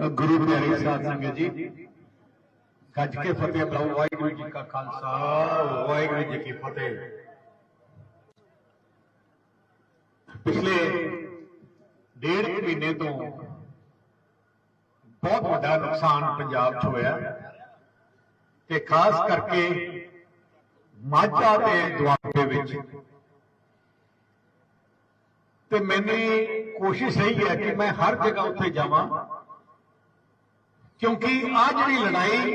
ਗੁਰੂ ਪਿਆਰੇ ਸਾਧ ਸੰਗਤ ਜੀ। ਗੱਜ ਕੇ ਫਤਿਹ ਬੁਲਾਓ, ਵਾਹਿਗੁਰੂ ਜੀ ਕਾ ਖਾਲਸਾ, ਵਾਹਿਗੁਰੂ ਜੀ ਕੀ ਫਤਿਹ। ਪਿਛਲੇ ਡੇਢ ਮਹੀਨੇ ਤੋਂ ਬਹੁਤ ਵੱਡਾ ਨੁਕਸਾਨ ਪੰਜਾਬ 'ਚ ਹੋਇਆ। ਤੇ ਖਾਸ ਕਰਕੇ ਮਾਝਾ ਤੇ ਦੁਆਬੇ ਵਿੱਚ। ਤੇ ਮੈਨੇ ਕੋਸ਼ਿਸ਼ ਇਹੀ ਹੈ ਕਿ ਮੈਂ ਹਰ ਜਗ੍ਹਾ ਉੱਥੇ ਜਾਵਾਂ। ਕਿਉਂਕਿ ਆ ਜਿਹੜੀ ਲੜਾਈ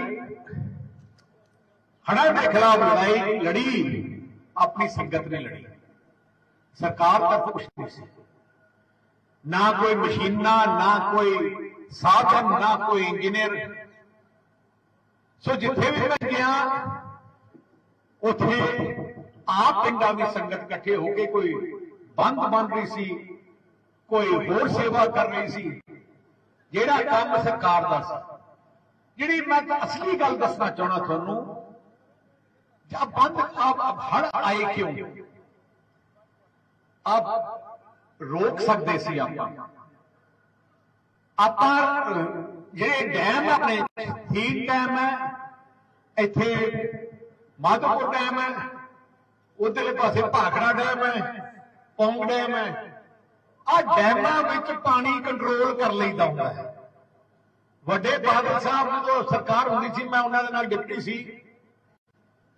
ਹੜ੍ਹਾਂ ਦੇ ਖਿਲਾਫ ਲੜਾਈ ਲੜੀ ਆਪਣੀ ਸੰਗਤ ਨੇ ਲੜੀ ਸਰਕਾਰ ਦਾ ਕੁਛ ਨਹੀਂ ਸੀ ਨਾ ਕੋਈ ਮਸ਼ੀਨਾਂ ਨਾ ਕੋਈ ਸਾਧਨ ਨਾ ਕੋਈ ਇੰਜੀਨੀਅਰ ਸੋ ਜਿੱਥੇ ਵੀ ਮੈਂ ਗਿਆ ਉੱਥੇ ਆਪ ਪਿੰਡਾਂ ਦੀ ਸੰਗਤ ਇਕੱਠੇ ਹੋ ਕੇ ਕੋਈ ਬੰਦ ਬਣ ਰਹੀ ਸੀ ਕੋਈ ਹੋਰ ਸੇਵਾ ਕਰ ਰਹੀ ਸੀ ਜਿਹੜਾ ਕੰਮ ਸਰਕਾਰ ਦਾ ਸੀ। ਜਿਹੜੀ ਮੈਂ ਅਸਲੀ ਗੱਲ ਦੱਸਣਾ ਚਾਹਣਾ ਤੁਹਾਨੂੰ ਜਦ ਬੰਦ ਆਪ ਹੜ ਆਏ ਕਿਉਂ? ਆਪ ਰੋਕ ਸਕਦੇ ਸੀ ਆਪਾਂ। ਆਪਾਂ ਜਿਹੜੇ ਡੈਮ ਆਪਣੇ ਥੀਨ ਡੈਮ ਹੈ, ਇੱਥੇ ਮਾਧੋਪੁਰ ਡੈਮ ਹੈ, ਉਧਰਲੇ ਪਾਸੇ ਭਾਖੜਾ ਡੈਮ ਹੈ, ਪੌਂਗ ਡੈਮ ਹੈ। ਆ ਡੈਮਾਂ ਵਿੱਚ ਪਾਣੀ ਕੰਟਰੋਲ ਕਰ ਲਈਦਾ ਹੁੰਦਾ ਹੈ। ਵੱਡੇ ਬਾਦਲ ਸਾਹਿਬ ਜਦੋਂ ਸਰਕਾਰ ਹੁੰਦੀ ਸੀ, ਮੈਂ ਉਹਨਾਂ ਦੇ ਨਾਲ ਡਿਪਟੀ ਸੀ।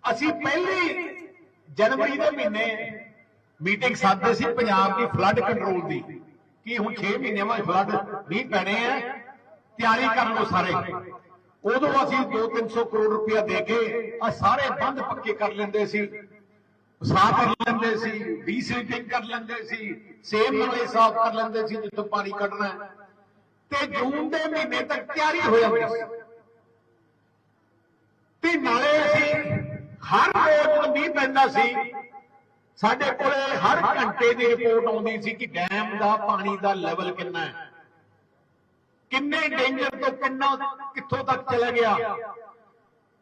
ਅਸੀਂ ਪਹਿਲੀ ਜਨਵਰੀ ਦੇ ਮਹੀਨੇ ਮੀਟਿੰਗ ਸਾਧਦੇ ਸੀ ਪੰਜਾਬ ਦੀ ਫਲੱਡ ਕੰਟਰੋਲ ਦੀ, ਕਿ ਹੁਣ 6 ਮਹੀਨਿਆਂ ਬਾਅਦ ਫਲੱਡ ਨਹੀਂ ਪੈਣੇ ਆ, ਤਿਆਰੀ ਕਰ ਲਓ ਸਾਰੇ। ਉਦੋਂ ਅਸੀਂ 2-300 ਕਰੋੜ ਰੁਪਇਆ ਦੇ ਕੇ ਆ ਸਾਰੇ ਬੰਦ ਪੱਕੇ ਕਰ ਲੈਂਦੇ ਸੀ। ਸਾਫ਼ ਕਰ ਲੈਂਦੇ ਸੀ ਡੀਸਿਲਟਿੰਗ ਕਰ ਲੈਂਦੇ ਸੀ ਸੇਮ ਨਾਲੇ ਸਾਫ਼ ਕਰ ਲੈਂਦੇ ਸੀ ਜਿੱਥੋਂ ਪਾਣੀ ਕੱਢਣਾ ਤੇ ਜੂਨ ਦੇ ਮਹੀਨੇ ਤੱਕ ਤਿਆਰੀ ਹੋ ਜਾਂਦੀ ਸੀ। ਤੇ ਨਾਲੇ ਅਸੀਂ ਹਰ ਰੋਜ਼ ਮੀਂਹ ਪੈਂਦਾ ਸੀ, ਸਾਡੇ ਕੋਲੇ ਹਰ ਘੰਟੇ ਦੀ ਰਿਪੋਰਟ ਆਉਂਦੀ ਸੀ ਕਿ ਡੈਮ ਦਾ ਪਾਣੀ ਦਾ ਲੈਵਲ ਕਿੰਨਾ ਹੈ। ਕਿੰਨੇ ਡੇਂਜਰ ਤੋਂ ਕਿੰਨਾ ਕਿੱਥੋਂ ਤੱਕ ਚਲਾ ਗਿਆ।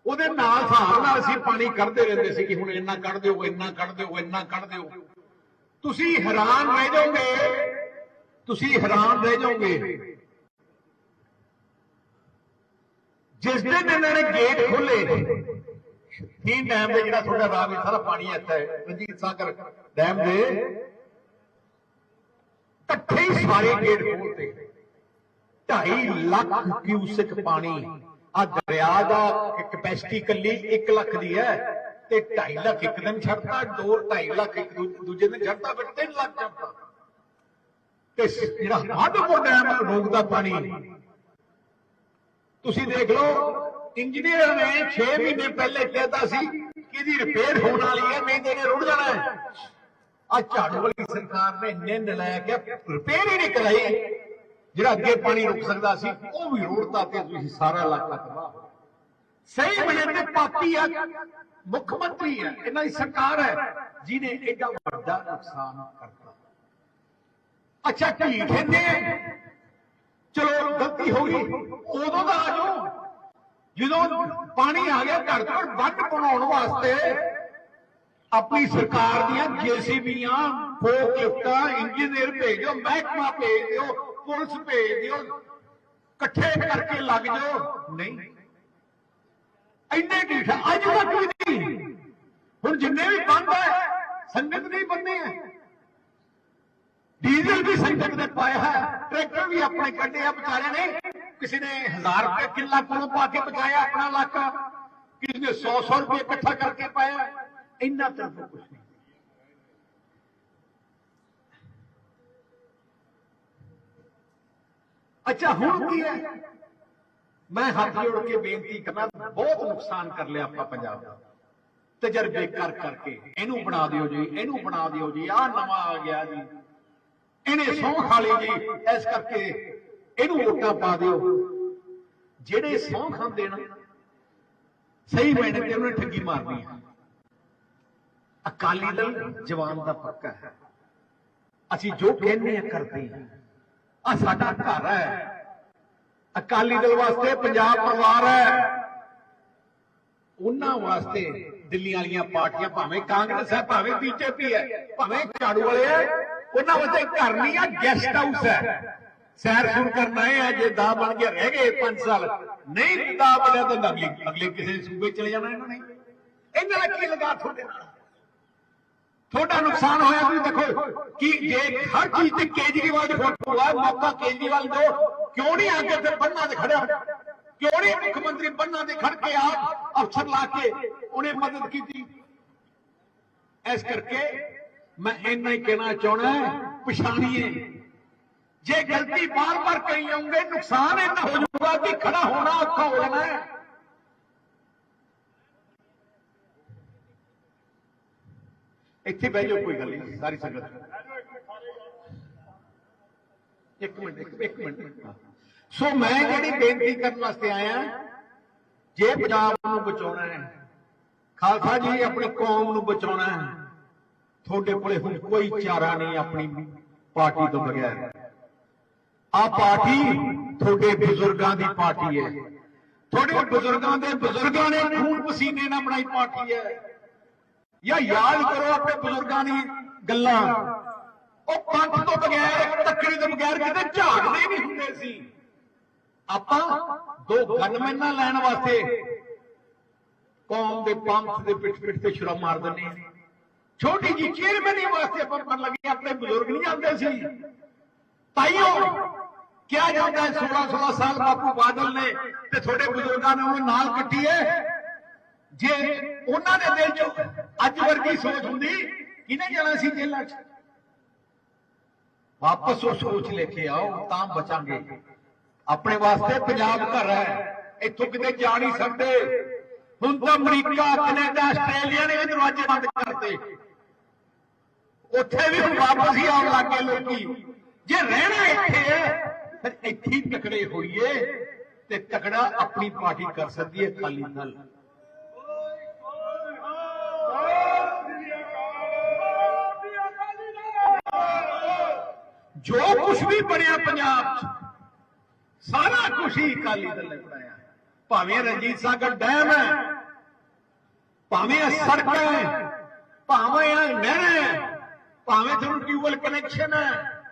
ਉਹਦੇ ਨਾਲ ਹਿਸਾਬ ਨਾਲ ਅਸੀਂ ਪਾਣੀ ਕੱਢਦੇ ਰਹਿੰਦੇ ਸੀ ਕਿ ਹੁਣ ਇੰਨਾ ਕੱਢ ਦਿਓ, ਇੰਨਾ ਕੱਢ ਦਿਓ, ਇੰਨਾ ਕੱਢ ਦਿਓ। ਤੁਸੀਂ ਹੈਰਾਨ ਰਹਿ ਜਾਓਗੇ। ਤੁਸੀਂ ਹੈਰਾਨ ਰਹਿ ਜਾਓਗੇ। ਜਿਸ ਦਿਨ ਇਹਨਾਂ ਨੇ ਗੇਟ ਖੋਲੇ ਤੀਨ ਡੈਮ ਦੇ ਜਿਹੜਾ ਤੁਹਾਡਾ ਰਾਵੀ ਸਾਰਾ ਪਾਣੀ ਇੱਥੇ। ਹੈ ਰਣਜੀਤ ਸਾਗਰ ਡੈਮ ਦੇ ਇਕੱਠੇ ਹੀ ਸਾਰੇ ਗੇਟ ਖੋਲਤੇ 2.5 ਲੱਖ ਕਿਊਸਿਕ ਪਾਣੀ ਆ ਦਰਿਆ ਦਾ ਕੈਪੈਸਿਟੀ ਕੱਲੀ 1 ਲੱਖ ਦੀ ਹੈ ਤੇ 2.5 ਲੱਖ ਇੱਕ ਦਿਨ ਛੱਡਦਾ 2 2.5 ਲੱਖ ਇੱਕ ਦੂਜੇ ਦਿਨ ਛੱਡਦਾ ਫਿਰ 3 ਲੱਖ ਛੱਡਦਾ ਤੇ ਜਿਹੜਾ ਮਾਧੋਪੁਰ ਡੈਮ ਰੋਕਦਾ ਪਾਣੀ। ਤੁਸੀਂ ਦੇਖ ਲਓ, ਇੰਜੀਨੀਅਰ ਨੇ 6 ਮਹੀਨੇ ਪਹਿਲੇ ਕਹਿਤਾ ਸੀ ਕਿ ਇਹਦੀ ਰਿਪੇਅਰ ਹੋਣ ਵਾਲੀ ਹੈ, ਨਹੀਂ ਤੇ ਇਹਨੇ ਰੁੜ ਜਾਣਾ ਹੈ। ਆ ਝਾੜੂ ਵਾਲੀ ਸਰਕਾਰ ਨੇ ਇੰਨੇ ਨਲਾਇਕ ਹੈ ਰਿਪੇਅਰ ਹੀ ਨਹੀਂ ਕਰਾਈ। ਜਿਹੜਾ ਅੱਗੇ ਪਾਣੀ ਰੁਕ ਸਕਦਾ ਸੀ, ਉਹ ਵੀ ਰੋੜਤਾ ਤੇ ਤੁਸੀਂ ਸਾਰਾ ਇਲਾਕਾ ਤਬਾਹ ਸਹੀ ਬਣੇ ਤੇ ਪਾਪੀ ਹੈ ਮੁੱਖ ਮੰਤਰੀ ਹੈ ਇਹਨਾਂ ਦੀ ਸਰਕਾਰ ਹੈ, ਜਿਹਨੇ ਐਡਾ ਵੱਡਾ ਨੁਕਸਾਨ ਕਰਤਾ। ਅੱਛਾ, ਢੀਠ ਨੇ ਚਲੋ, ਗਲਤੀ ਹੋ ਗਈ। ਉਦੋਂ ਦਾ ਆ ਜਾਓ। ਜਦੋਂ ਪਾਣੀ ਆ ਗਿਆ ਘਰ ਤੋਂ ਵੱਢ ਬਣਾਉਣ ਵਾਸਤੇ ਆਪਣੀ ਸਰਕਾਰ ਦੀਆਂ ਜੀਸੀਬੀਆਂ ਫੋਕ ਲਿਫਟਾਂ, ਇੰਜੀਨੀਅਰ ਭੇਜੋ, ਮਹਿਕਮਾ ਭੇਜ ਦਿਓ। ਪੁਲਿਸ ਭੇਜ ਦਿਓ। ਇਕੱਠੇ ਕਰਕੇ ਲੱਗ ਜਾਓ। ਨਹੀਂ। ਇੰਨੇ ਢੀਠ ਅੱਜ ਤੱਕ ਵੀ ਨਹੀਂ। ਹੁਣ ਜਿੰਨੇ ਵੀ ਬੰਦ ਹੈ, ਸੰਗਤ ਨਹੀਂ ਬੰਨੇ ਹੈ। ਡੀਜ਼ਲ ਵੀ ਸੰਗਤ ਨੇ ਪਾਇਆ ਹੈ। ਟਰੈਕਟਰ ਵੀ ਆਪਣੇ ਕੱਢੇ ਆ ਵਿਚਾਰੇ ਨੇ। ਕਿਸੇ ਨੇ 1000 ਰੁਪਏ ਕਿੱਲਾ ਕੋਲੋਂ ਪਾ ਕੇ ਬਚਾਇਆ ਆਪਣਾ ਇਲਾਕਾ। ਕਿਸੇ ਨੇ 100 100 ਰੁਪਏ ਇਕੱਠਾ ਕਰਕੇ ਪਾਇਆ। ਇੰਨਾ ਤਰਫ ਕੁਝ ਨਹੀਂ। ਅੱਛਾ, ਹੁਣ ਕੀ ਹੈ? ਮੈਂ ਹੱਥ ਜੋੜ ਕੇ ਬੇਨਤੀ ਕਰਨਾ ਬਹੁਤ ਨੁਕਸਾਨ ਕਰ ਲਿਆ ਆਪਾਂ ਪੰਜਾਬ ਦਾ। ਤਜਰਬੇ ਕਰ ਕਰਕੇ, ਇਹਨੂੰ ਬਣਾ ਦਿਓ ਜੀ, ਇਹਨੂੰ ਬਣਾ ਦਿਓ ਜੀ, ਆਹ ਨਵਾਂ ਆ ਗਿਆ ਜੀ। ਇਹਨੇ ਸੌਂ ਖਾ ਲਈ ਜੀ, ਇਸ ਕਰਕੇ ਇਹਨੂੰ ਵੋਟਾਂ ਪਾ ਦਿਓ। ਜਿਹੜੇ ਸੌਂ ਖਾਂਦੇ ਨਾ, ਸਹੀ ਮੈਨੇ ਤੇ ਉਹਨੇ ਠੱਗੀ ਮਾਰਨੀ ਹੈ ਅਕਾਲੀ ਦਲ ਜਵਾਨ ਦਾ ਪੱਕਾ ਹੈ। ਅਸੀਂ ਜੋ ਕਹਿੰਦੇ ਆ, ਕਰਦੇ ਹਾਂ ਆ ਸਾਡਾ ਘਰ ਹੈ। ਅਕਾਲੀ ਦਲ ਵਾਸਤੇ ਪੰਜਾਬ ਪਰਿਵਾਰ ਹੈ। ਉਹਨਾਂ ਵਾਸਤੇ ਦਿੱਲੀ ਵਾਲੀਆਂ ਪਾਰਟੀਆਂ ਭਾਵੇਂ ਕਾਂਗਰਸ ਹੈ, ਭਾਵੇਂ ਬੀਜੇਪੀ ਹੈ, ਭਾਵੇਂ ਝਾੜੂ ਵਾਲੇ ਹੈ, ਉਹਨਾਂ ਵਾਸਤੇ ਘਰ ਨਹੀਂ ਆ ਗੈਸਟ ਹਾਊਸ ਹੈ। ਸੈਰ ਸੁਣ ਕਰਨਾ ਹੈ ਜੇ ਦਾ ਬਣ ਗਿਆ, ਰਹਿ ਗਏ 5 ਸਾਲ। ਨਹੀਂ ਦਾ ਬਣਿਆ ਤਾਂ ਅਗਲੇ ਅਗਲੇ ਕਿਸੇ ਸੂਬੇ ਚਲੇ ਜਾਣਾ ਇਹਨਾਂ ਨੇ। ਇਹਨਾਂ ਦਾ ਕੀ ਲਗਾ ਤੁਹਾਡੇ ਨਾਲ? ਤੁਹਾਡਾ ਨੁਕਸਾਨ ਹੋਇਆ ਤੁਸੀਂ ਦੇਖੋ ਕਿ ਜੇ ਹਰ ਚੀਜ਼ ਤੇ ਕੇਜਰੀਵਾਲ ਦੀ ਫੋਟੋ ਆ ਮੌਕਾ ਕੇਜਰੀਵਾਲ ਦੋ ਕਿਉਂ ਨਹੀਂ ਅੱਗੇ ਤੇ ਬੰਨਾ ਤੇ ਖੜਿਆ? ਕਿਉਂ ਨਹੀਂ ਮੁੱਖ ਮੰਤਰੀ ਬੰਨਾ ਤੇ ਖੜ ਕੇ ਆਪ ਅਫਸਰ ਲਾ ਕੇ ਉਹਨੇ ਮਦਦ ਕੀਤੀ? ਇਸ ਕਰਕੇ ਮੈਂ ਇੰਨਾ ਹੀ ਕਹਿਣਾ ਚਾਹਣਾ ਪਛਾਣੀਏ। ਜੇ ਗਲਤੀ ਬਾਰ-ਬਾਰ ਕਰੀ ਜਾਓਗੇ ਨੁਕਸਾਨ ਇੰਨਾ ਹੋ ਜਾਊਗਾ ਕਿ ਖੜਾ ਹੋਣਾ ਔਖਾ ਹੋ ਜਾਣਾ ਹੈ ਇੱਥੇ ਬਹਿ ਜਾਓ, ਕੋਈ ਗੱਲ ਨਹੀਂ, ਸਾਰੀ ਸੰਗਤ। ਇੱਕ ਮਿੰਟ ਇੱਕ ਮਿੰਟ। ਸੋ ਮੈਂ ਜਿਹੜੀ ਬੇਨਤੀ ਕਰਨ ਵਾਸਤੇ ਆਇਆ, ਜੇ ਪੰਜਾਬ ਨੂੰ ਬਚਾਉਣਾ ਹੈ, ਖਾਲਸਾ ਜੀ ਆਪਣੀ ਕੌਮ ਨੂੰ ਬਚਾਉਣਾ ਹੈ, ਤੁਹਾਡੇ ਕੋਲੇ ਹੁਣ ਕੋਈ ਚਾਰਾ ਨਹੀਂ ਆਪਣੀ ਪਾਰਟੀ ਤੋਂ ਬਗੈਰ। ਆ ਪਾਰਟੀ ਤੁਹਾਡੇ ਬਜ਼ੁਰਗਾਂ ਦੀ ਪਾਰਟੀ ਹੈ। ਤੁਹਾਡੇ ਬਜ਼ੁਰਗਾਂ ਦੇ ਬਜ਼ੁਰਗਾਂ ਨੇ ਖੂਨ ਪਸੀਨੇ ਨਾਲ ਬਣਾਈ ਪਾਰਟੀ ਹੈ। ਜਾਂ ਯਾਦ ਕਰੋ ਆਪਣੇ ਬਜ਼ੁਰਗਾਂ ਦੀ ਗੱਲਾਂ। ਉਹ ਪੰਥ ਤੋਂ ਬਗੈਰ ਤੱਕੜੀ ਤੋਂ ਬਗੈਰ ਕਿਤੇ ਝਾੜਦੇ ਨਹੀਂ ਹੁੰਦੇ ਸੀ। ਆਪਾਂ ਦੋ ਗਨਮੈਨਾਂ ਲੈਣ ਵਾਸਤੇ ਕੌਮ ਦੇ ਪੰਥ ਦੇ ਪਿੱਠ ਪਿੱਠ ਤੇ ਛੁਰਾ ਮਾਰ ਦਿੰਦੇ ਹਾਂ। ਛੋਟੀ ਜੀ ਚੇਅਰਮੈਨੀ ਵਾਸਤੇ ਆਪਾਂ ਪੜ ਲੱਗੇ, ਆਪਣੇ ਬਜ਼ੁਰਗ ਨਹੀਂ ਜਾਂਦੇ ਸੀ। ਤਾਈਓ, ਕਿਹਾ ਜਾਂਦਾ ਹੈ 16 16 ਸਾਲ ਬਾਪੂ ਬਾਦਲ ਨੇ ਤੇ ਤੁਹਾਡੇ ਬਜ਼ੁਰਗਾਂ ਨੇ ਉਹਨੂੰ ਨਾਲ ਕੱਟੀ ਹੈ। ਜੇ ਉਹਨਾਂ ਦੇ ਦਿਲ 'ਚ ਅੱਜ ਵਰਗੀ ਸੋਚ ਹੁੰਦੀ, ਕਿਹਨੇ ਜਾਣਾ ਸੀ ਜੇਲ੍ਹਾਂ 'ਚ? ਵਾਪਸ ਉਹ ਸੋਚ ਲੈ ਕੇ ਆਓ, ਤਾਂ ਬਚਾਂਗੇ। ਆਪਣੇ ਵਾਸਤੇ ਪੰਜਾਬ ਘਰ ਹੈ, ਇੱਥੋਂ ਕਿਤੇ ਜਾ ਨਹੀਂ ਸਕਦੇ। ਹੁਣ ਤਾਂ ਅਮਰੀਕਾ, ਕੈਨੇਡਾ, ਆਸਟ੍ਰੇਲੀਆ ਨੇ ਵੀ ਦਰਵਾਜ਼ੇ ਬੰਦ ਕਰਤੇ। ਉੱਥੇ ਵੀ ਹੁਣ ਵਾਪਸ ਹੀ ਆਉਣ ਲੱਗ ਗਏ ਲੋਕੀ। ਜੇ ਰਹਿਣਾ ਇੱਥੇ ਹੈ, ਫਿਰ ਇੱਥੇ ਹੀ ਤਕੜੇ ਹੋਈਏ ਤੇ ਤਕੜਾ ਆਪਣੀ ਪਾਰਟੀ ਕਰ ਸਕਦੀ ਹੈ ਖਾਲੀ ਦਲ। ਕੁਝ ਵੀ ਬਣਿਆ ਪੰਜਾਬ 'ਚ। ਸਾਰਾ ਕੁਝ ਹੀ ਅਕਾਲੀ ਦਲ ਨੇ ਬਣਾਇਆ। ਭਾਵੇਂ ਰਣਜੀਤ ਸਾਗਰ ਡੈਮ ਹੈ, ਭਾਵੇਂ ਇਹ ਸੜਕਾਂ ਹੈ, ਭਾਵੇਂ ਇਹ ਨਹਿਰਾਂ ਹੈ, ਭਾਵੇਂ ਤੁਹਾਨੂੰ ਟਿਊਬਲ ਕਨੈਕਸ਼ਨ ਹੈ,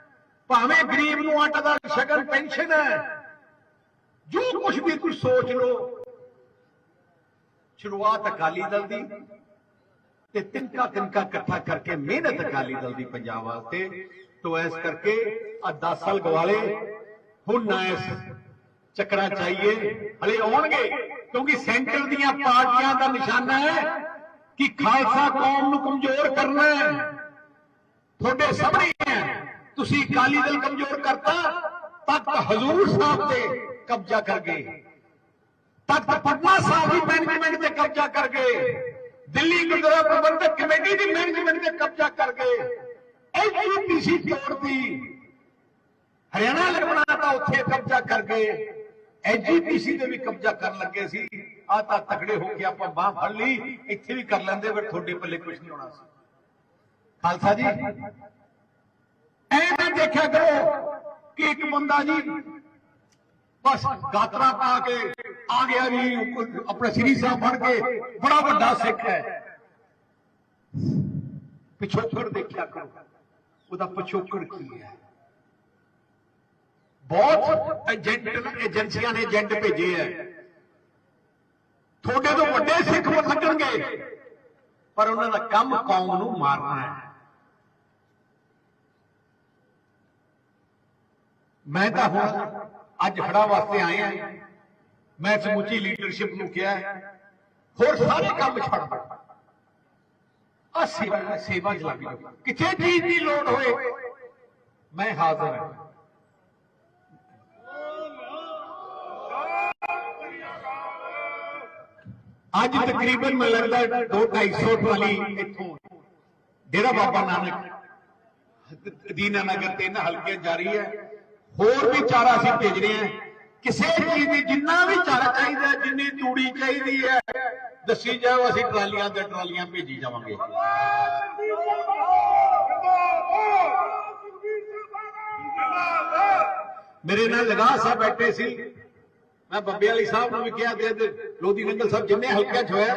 ਭਾਵੇਂ ਗਰੀਬ ਨੂੰ ਆਟਾ ਦਾ ਸ਼ਗਨ ਪੈਨਸ਼ਨ ਹੈ, ਜੋ ਕੁਝ ਵੀ ਤੁਸੀਂ ਸੋਚ ਲਓ, ਸ਼ੁਰੂਆਤ ਅਕਾਲੀ ਦਲ ਦੀ ਤੇ ਤਿੰਕਾ ਤਿੰਨਕਾ ਇਕੱਠਾ ਕਰਕੇ ਮਿਹਨਤ ਅਕਾਲੀ ਦਲ ਦੀ ਪੰਜਾਬ ਵਾਸਤੇ ਤੋ ਇਸ ਕਰਕੇ ਆ 10 ਸਾਲ ਗਵਾਲੇ, ਹੁਣ ਨਾ ਇਸ ਚੱਕਰਾ ਚਾਹੀਏ ਹਲੇ ਆਉਣਗੇ, ਕਿਉਂਕਿ ਸੈਂਟਰ ਦੀਆਂ ਪਾਰਟੀਆਂ ਦਾ ਨਿਸ਼ਾਨਾ ਹੈ ਕਿ ਖਾਲਸਾ ਕੌਮ ਨੂੰ ਕਮਜ਼ੋਰ ਕਰਨਾ ਹੈ। ਤੁਹਾਡੇ ਸਾਹਮਣੇ ਹੈ। ਤੁਸੀਂ ਅਕਾਲੀ ਦਲ ਕਮਜ਼ੋਰ ਕਰਤਾ ਤਖਤ ਹਜ਼ੂਰ ਸਾਹਿਬ ਤੇ ਕਬਜ਼ਾ ਕਰ ਗਏ। ਤਖਤ ਪਟਨਾ ਸਾਹਿਬ ਦੀ ਮੈਨੇਜਮੈਂਟ ਤੇ ਕਬਜ਼ਾ ਕਰ ਗਏ। ਦਿੱਲੀ ਗੁਰਦੁਆਰਾ ਪ੍ਰਬੰਧਕ ਕਮੇਟੀ ਦੀ ਮੈਨੇਜਮੈਂਟ ਤੇ ਕਬਜ਼ਾ ਕਰ ਗਏ। ਐਜੀਪੀਸੀ ਤੋੜਦੀ ਹਰਿਆਣਾ ਲਗਣਾ ਤਾਂ ਉੱਥੇ ਕਬਜ਼ਾ ਕਰ ਗਏ ਐਜੀਪੀਸੀ ਤੇ ਵੀ ਕਬਜ਼ਾ ਕਰਨ ਲੱਗੇ ਸੀ। ਆ ਤਾਂ ਤਕੜੇ ਹੋ ਕੇ ਆਪਾਂ ਬਾਹ ਫੜ ਲਈ, ਇੱਥੇ ਵੀ ਕਰ ਲੈਂਦੇ ਪਰ ਤੁਹਾਡੇ ਪੱਲੇ ਕੁਝ ਨਹੀਂ ਹੋਣਾ ਸੀ। ਖਾਲਸਾ ਜੀ, ਐ ਨਾ ਦੇਖਿਆ ਕਰੋ ਕਿ ਇੱਕ ਬੰਦਾ ਜੀ ਬਸ ਗਾਤਰਾ ਪਾ ਕੇ ਆ ਗਿਆ ਜੀ ਆਪਣੇ ਸ੍ਰੀ ਸਾਹਿਬ ਫੜ ਕੇ ਬੜਾ ਵੱਡਾ ਸਿੱਖ ਹੈ। ਪਿਛੋਕੜ ਦੇਖਿਆ ਕਰੋ। ਉਹਦਾ ਪਿਛੋਕੜ ਕੀ ਹੈ? ਬਹੁਤ ਏਜੰਟ ਏਜੰਸੀਆਂ ਨੇ ਏਜੰਟ ਭੇਜੇ ਹੈ। ਤੁਹਾਡੇ ਤੋਂ ਵੱਡੇ ਸਿੱਖ ਲੱਗਣਗੇ। ਪਰ ਉਹਨਾਂ ਦਾ ਕੰਮ ਕੌਮ ਨੂੰ ਮਾਰਨਾ ਹੈ। ਮੈਂ ਤਾਂ ਹੁਣ ਅੱਜ ਖੜਾ ਵਾਸਤੇ ਆਏ ਆ ਮੈਂ ਸਮੁੱਚੀ ਲੀਡਰਸ਼ਿਪ ਨੂੰ ਕਿਹਾ ਹੋਰ ਸਾਰੇ ਕੰਮ ਛੱਡ। ਦਿਓ ਆ ਸੇਵਾ ਸੇਵਾ ਚ ਲੱਗ ਜਾਓ। ਕਿਤੇ ਚੀਜ਼ ਦੀ ਲੋੜ ਹੋਏ ਮੈਂ ਹਾਜ਼ਰ ਹਾਂ। ਅੱਜ ਤਕਰੀਬਨ ਮੈਨੂੰ ਲੱਗਦਾ 2 250 ਟਰਾਲੀ ਇੱਥੋਂ ਡੇਰਾ ਬਾਬਾ ਨਾਨਕ ਦੀਨਾ ਨਗਰ ਤਿੰਨ ਹਲਕੇ ਜਾਰੀ ਹੈ। ਹੋਰ ਵੀ ਚਾਰਾ ਅਸੀਂ ਭੇਜ ਰਹੇ ਹਾਂ। ਕਿਸੇ ਚੀਜ਼ ਦੀ ਜਿੰਨਾ ਵੀ ਚਾਰਾ ਚਾਹੀਦਾ, ਜਿੰਨੀ ਤੂੜੀ ਚਾਹੀਦੀ ਹੈ ਦੱਸੀ ਜਾਓ, ਅਸੀਂ ਟਰਾਲੀਆਂ ਤੇ ਟਰਾਲੀਆਂ ਭੇਜੀ ਜਾਵਾਂਗੇ। ਮੇਰੇ ਨਾਲ ਲਗਾ ਸਾਹਿਬ ਬੈਠੇ ਸੀ। ਮੈਂ ਬੱਬੇ ਵਾਲੀ ਸਾਹਿਬ ਨੂੰ ਵੀ ਕਿਹਾ ਤੇ ਲੋਧੀ ਨੰਗਲ ਸਾਹਿਬ ਜਿੰਨੇ ਹਲਕਿਆਂ 'ਚ ਹੋਇਆ,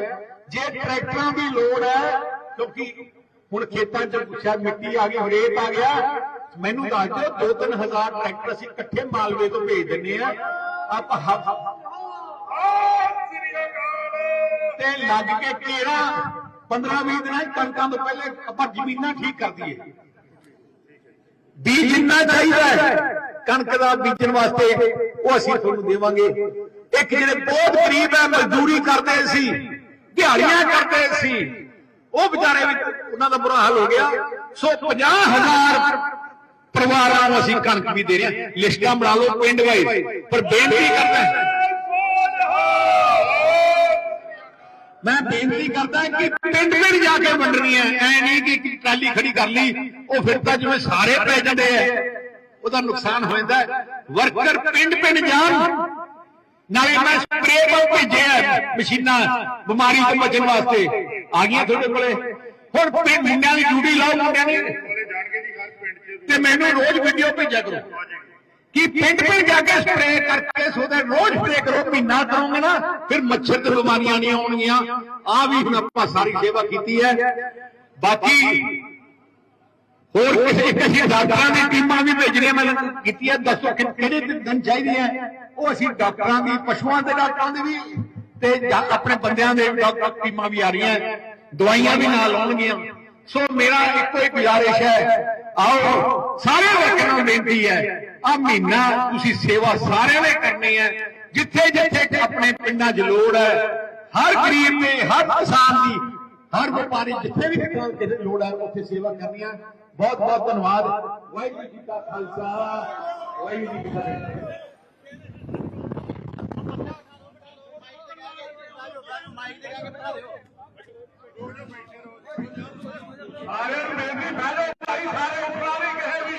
ਜੇ ਟਰੈਕਟਰਾਂ ਦੀ ਲੋੜ ਹੈ, ਕਿਉਂਕਿ ਹੁਣ ਖੇਤਾਂ 'ਚ ਸ਼ਾਇਦ ਮਿੱਟੀ ਆ ਗਈ ਰੇਤ ਆ ਗਿਆ, ਮੈਨੂੰ ਦੱਸ ਦਿਓ 2-3000 ਟਰੈਕਟਰ ਅਸੀਂ ਇਕੱਠੇ ਮਾਲਵੇ ਤੋਂ ਭੇਜ ਦਿੰਨੇ ਆ ਆਪਾਂ ਹ- ਤੇ ਲੱਗ ਕੇ ਕੇਰਾ 15-20 ਦਿਨਾਂ ਕਣਕਾਂ ਤੋਂ ਪਹਿਲੇ ਆਪਾਂ ਜ਼ਮੀਨਾਂ ਠੀਕ ਕਰ ਦਈਏ। ਬੀਜ ਜਿੰਨਾ ਚਾਹੀਦਾ ਹੈ, ਕਣਕ ਦਾ ਬੀਜਣ ਵਾਸਤੇ ਉਹ ਅਸੀਂ ਤੁਹਾਨੂੰ ਦੇਵਾਂਗੇ। ਇੱਕ ਜਿਹੜੇ ਬਹੁਤ ਗਰੀਬ ਹੈ, ਮਜ਼ਦੂਰੀ ਕਰਦੇ ਸੀ, ਦਿਹਾੜੀਆਂ ਕਰਦੇ ਸੀ, ਉਹ ਵਿਚਾਰੇ ਵੀ ਉਹਨਾਂ ਦਾ ਬੁਰਾ ਹਾਲ ਹੋ ਗਿਆ। ਸੋ 50000 ਪਰਿਵਾਰਾਂ ਨੂੰ ਅਸੀਂ ਕਣਕ ਵੀ ਦੇ ਰਹੇ ਹਾਂ। ਲਿਸਟਾਂ ਬਣਾ ਲਓ ਪਿੰਡ ਵਾਈਜ਼। ਪਰ ਬੇਨਤੀ ਕਰਦਾ ਮੈਂ ਬੇਨਤੀ ਕਰਦਾ ਕਿ ਪਿੰਡ ਪਿੰਡ ਜਾ ਕੇ ਵੰਡਣੀ ਹੈ। ਐ ਨਹੀਂ ਕਿ ਇੱਕ ਟਰਾਲੀ ਖੜੀ ਕਰ ਲਈ, ਉਹ ਫਿਰ ਤਾਂ ਜਿਵੇਂ ਸਾਰੇ ਪੈ ਜਾਂਦੇ ਐ ਉਹਦਾ ਨੁਕਸਾਨ ਹੋ ਜਾਂਦਾ ਹੈ। ਵਰਕਰ ਪਿੰਡ ਪਿੰਡ ਜਾਣ, ਨਾਲੇ ਮੈਂ ਸਪਰੇਅ ਪੰਪ ਭੇਜਿਆ ਮਸ਼ੀਨਾਂ ਬਿਮਾਰੀ ਤੋਂ ਬਚਣ ਵਾਸਤੇ। ਆ ਗਈਆਂ ਤੁਹਾਡੇ ਕੋਲੇ। ਹੁਣ ਪਿੰਡ ਮੁੰਡਿਆਂ ਦੀ ਡਿਊਟੀ ਲਾਓ ਮੁੰਡਿਆਂ ਦੀ। ਤੇ ਮੈਨੂੰ ਰੋਜ਼ ਵੀਡੀਓ ਭੇਜਿਆ ਕਰੋ। ਕਿ ਪਿੰਡ ਪਿੰਡ ਜਾ ਕੇ ਸਪਰੇਅ ਕਰਕੇ ਸੋਦੇ ਰੋਜ਼ ਸਪਰੇਅ ਕਰੋ ਮਹੀਨਾ ਕਰੋਗੇ ਨਾ, ਫਿਰ ਮੱਛਰ ਤੇ ਬਿਮਾਰੀਆਂ ਨਹੀਂ ਆਉਣਗੀਆਂ। ਆ ਵੀ ਹੁਣ ਆਪਾਂ ਸਾਰੀ ਸੇਵਾ ਕੀਤੀ ਹੈ। ਬਾਕੀ ਹੋਰ ਕਿਸੇ ਇੱਕ ਡਾਕਟਰਾਂ ਦੀ ਟੀਮਾਂ ਵੀ ਭੇਜਣੀਆਂ ਮੈਂ ਕੀਤੀ ਹੈ ਦੱਸੋ ਕਿ ਕਿਹੜੇ ਦਿਨ ਦਿਨ ਚਾਹੀਦੀਆਂ। ਉਹ ਅਸੀਂ ਡਾਕਟਰਾਂ ਦੀ, ਪਸ਼ੂਆਂ ਦੇ ਡਾਕਟਰਾਂ ਦੀ ਵੀ ਤੇ ਆਪਣੇ ਬੰਦਿਆਂ ਦੇ ਡਾਕਟਰ ਟੀਮਾਂ ਵੀ ਆ ਰਹੀਆਂ। ਦਵਾਈਆਂ ਵੀ ਨਾਲ ਆਉਣਗੀਆਂ। ਸੋ ਮੇਰਾ ਇੱਕੋ ਹੀ ਗੁਜ਼ਾਰਿਸ਼ ਹੈ, ਆਓ ਸਾਰੇ ਵਰਕਰਾਂ ਨੂੰ ਬੇਨਤੀ ਹੈ, ਆ ਮਹੀਨਾ ਤੁਸੀਂ ਸੇਵਾ ਸਾਰਿਆਂ ਨੇ ਕਰਨੀ ਹੈ, ਜਿੱਥੇ ਜਿੱਥੇ ਆਪਣੇ ਪਿੰਡਾਂ 'ਚ ਲੋੜ ਹੈ, ਹਰ ਗਰੀਬ ਦੇ, ਹਰ ਕਿਸਾਨ ਦੀ, ਹਰ ਵਪਾਰੀ ਜਿੱਥੇ ਵੀ ਕਿਤੇ ਲੋੜ ਹੈ, ਉੱਥੇ ਸੇਵਾ ਕਰਨੀ ਹੈ। ਬਹੁਤ ਬਹੁਤ ਧੰਨਵਾਦ, ਵਾਹਿਗੁਰੂ ਜੀ ਕਾ ਖਾਲਸਾ, ਵਾਹਿਗੁਰੂ ਜੀ ਕੀ ਫਤਿਹ। ਸਾਰੇ ਬੇਨਤੀ ਪਹਿਲੇ ਭਾਈ ਸਾਰੇ ਉਪਰਾਲੇ ਕਹੇ ਵੀ।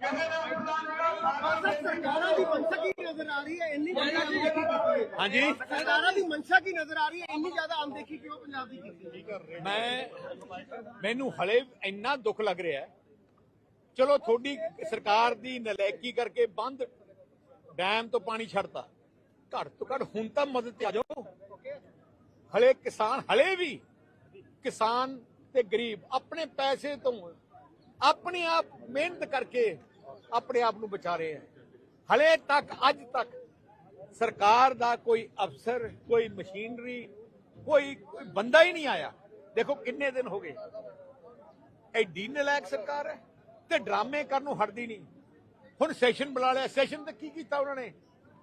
ਕਿਸੇ ਨੇ ਉਪਰਾਲੇ ਸਰਕਾਰਾਂ ਦੀ ਮਨਸ਼ਾ ਕੀ ਨਜ਼ਰ ਆ ਰਹੀ ਹੈ? ਇੰਨੀ ਜ਼ਿਆਦਾ ਅਣਦੇਖੀ ਕੀਤੀ ਹੈ ਹਾਂਜੀ। ਸਰਕਾਰਾਂ ਦੀ ਮਨਸ਼ਾ ਕੀ ਨਜ਼ਰ ਆ ਰਹੀ ਹੈ? ਇੰਨੀ ਜ਼ਿਆਦਾ ਅਣਦੇਖੀ ਕਿਉਂ ਪੰਜਾਬ ਦੀ ਕੀਤੀ ਮੈਂ ਮੈਨੂੰ ਹਲੇ ਇੰਨਾ ਦੁੱਖ ਲੱਗ ਰਿਹਾ ਹੈ। ਚਲੋ ਤੁਹਾਡੀ ਸਰਕਾਰ ਦੀ ਨਲਾਇਕੀ ਕਰਕੇ ਬੰਦ ਡੈਮ ਤੋਂ ਪਾਣੀ ਛੱਡਤਾ। ਘੱਟ ਤੋਂ ਘੱਟ ਹੁਣ ਤਾਂ ਮਦਦ ਤੇ ਆ ਜਾਓ। ਹਲੇ ਕਿਸਾਨ ਹਲੇ ਵੀ ਕਿਸਾਨ ਤੇ ਗਰੀਬ ਆਪਣੇ ਪੈਸੇ ਤੋਂ ਆਪਣੇ ਆਪ ਮਿਹਨਤ ਕਰਕੇ ਆਪਣੇ ਆਪ ਨੂੰ ਬਚਾ ਰਹੇ ਹੈ ਹਲੇ ਤੱਕ, ਅੱਜ ਤੱਕ ਸਰਕਾਰ ਦਾ ਕੋਈ ਅਫਸਰ, ਕੋਈ ਮਸ਼ੀਨਰੀ, ਕੋਈ ਕੋਈ ਬੰਦਾ ਹੀ ਨਹੀਂ ਆਇਆ। ਦੇਖੋ ਕਿੰਨੇ ਦਿਨ ਹੋ ਗਏ। ਐਡੀ ਨਲਾਇਕ ਸਰਕਾਰ ਹੈ ਤੇ ਡਰਾਮੇ ਕਰਨ ਨੂੰ ਹਟਦੀ ਨਹੀਂ। ਹੁਣ ਸੈਸ਼ਨ ਬੁਲਾ ਲਿਆ। ਸੈਸ਼ਨ ਤੇ ਕੀ ਕੀਤਾ ਉਹਨਾਂ ਨੇ?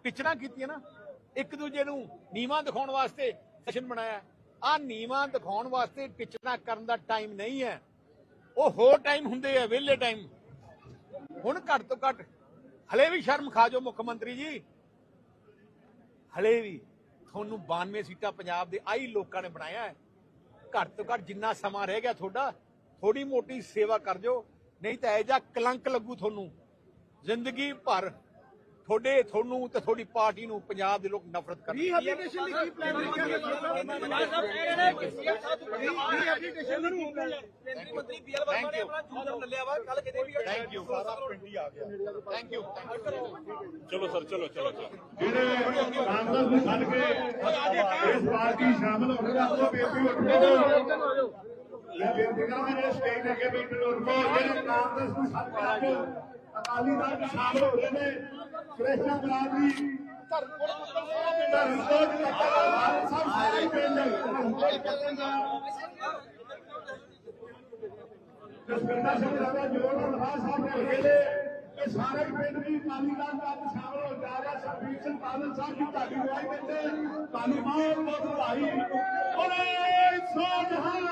ਟਿਚਰਾਂ ਕੀਤੀਆਂ ਨਾ। ਇੱਕ ਦੂਜੇ ਨੂੰ ਨੀਵਾਂ ਦਿਖਾਉਣ ਵਾਸਤੇ ਸੈਸ਼ਨ ਬਣਾਇਆ। ਆ ਨੀਵਾਂ ਦਿਖਾਉਣ ਵਾਸਤੇ ਟਿਚਰਾਂ ਕਰਨ ਦਾ ਟਾਈਮ ਨਹੀਂ ਹੈ। ਉਹ ਹੋਰ ਟਾਈਮ ਹੁੰਦੇ ਆ, ਵਿਹਲੇ ਟਾਈਮ ਹੁਣ ਘੱਟ ਤੋਂ ਘੱਟ ਹਲੇ ਵੀ ਸ਼ਰਮ ਖਾ ਜਾਓ ਮੁੱਖ ਮੰਤਰੀ ਜੀ। ਹਲੇ ਵੀ ਤੁਹਾਨੂੰ 92 ਸੀਟਾਂ ਪੰਜਾਬ ਦੇ ਆਈ ਲੋਕਾਂ ਨੇ ਬਣਾਇਆ ਹੈ। ਘੱਟ ਤੋਂ ਘੱਟ ਜਿੰਨਾ ਸਮਾਂ ਰਹਿ ਗਿਆ ਤੁਹਾਡਾ ਥੋੜੀ ਮੋਟੀ ਸੇਵਾ ਕਰ ਜੋ ਨਹੀਂ ਤਾਂ ਇਹ ਜਾ ਕਲੰਕ ਲੱਗੂ ਤੁਹਾਨੂੰ। ਜ਼ਿੰਦਗੀ ਭਰ ਤੁਹਾਡੇ ਤੁਹਾਨੂੰ ਤੇ ਤੁਹਾਡੀ ਪਾਰਟੀ ਨੂੰ ਪੰਜਾਬ ਦੇ ਲੋਕ ਨਫ਼ਰਤ ਕਰਨਗੇ। ਰੀਹੈਬਿਲਿਟੇਸ਼ਨ ਲਈ ਕੀ ਪਲਾਨ ਰੱਖਿਆ ਗਿਆ ਰੀਹੈਬਿਲਿਟੇਸ਼ਨ ਲਈ ਕੀ plan ਮੰਤਰੀ ਬੀਐਲ ਵਰਮਾ ਨੇ ਆਪਣਾ ਜੂਦਰ ਲੱਲਿਆ ਵਾ ਕੱਲ ਕਿਤੇ ਵੀ ਥੈਂਕ ਯੂ ਸਾਰਾ ਪਿੰਡ ਹੀ? ਆ ਗਿਆ. ਥੈਂਕ ਯੂ ਜਿਹੜੇ ਕਾਂਗਰਸ ਨੂੰ ਛੱਡ ਕੇ ਇਸ ਪਾਰਟੀ ਸ਼ਾਮਲ ਹੋ ਗਏ ਆਪੋ ਬੇਬੀ ਉੱਠ ਕੇ ਮੈਂ ਬੇਨਤੀ ਕਰਾਂ ਮੇਰੇ ਸਟੇਜ ਅੱਗੇ ਬੈਠੇ ਲੋਕ ਜਿਹੜੇ ਕਾਂਗਰਸ ਨੂੰ ਛੱਡ ਕੇ ਆਪੋ ਅਕਾਲੀ ਦਲ ਸ਼ਾਮਲ ਹੋ ਗਏ ਨੇ। ਕ੍ਰਿਸ਼ਨ ਬਰਾਦਰੀ ਧਰਮ ਤੱਕ ਸਭ ਸਾਰੇ ਪਿੰਡ ਧਰਮ ਤੱਕ ਦਾ ਜਸਵਿੰਦਰ ਸਿੰਘ ਰਾਜਾ ਜੋੜ ਰਣਵਾ ਸਾਹਿਬ ਨੇ ਅਕੇਲੇ ਇਹ ਸਾਰੇ ਪਿੰਡ ਦੀ ਅਕਾਲੀ ਦਲ ਦਾ ਅੱਜ ਸ਼ਾਮਲ ਹੋ ਜਾ ਰਿਹਾ। ਸਰਬੀਰ ਸਿੰਘ ਬਾਦਲ ਸਾਹਿਬ ਦੀ ਤੁਹਾਡੀ ਅਗਵਾਈ ਵਿੱਚ ਤੁਹਾਨੂੰ ਬਹੁਤ ਬਹੁਤ ਵਧਾਈ। ਬੋਲੇ ਸੋ ਜਹਾਨ।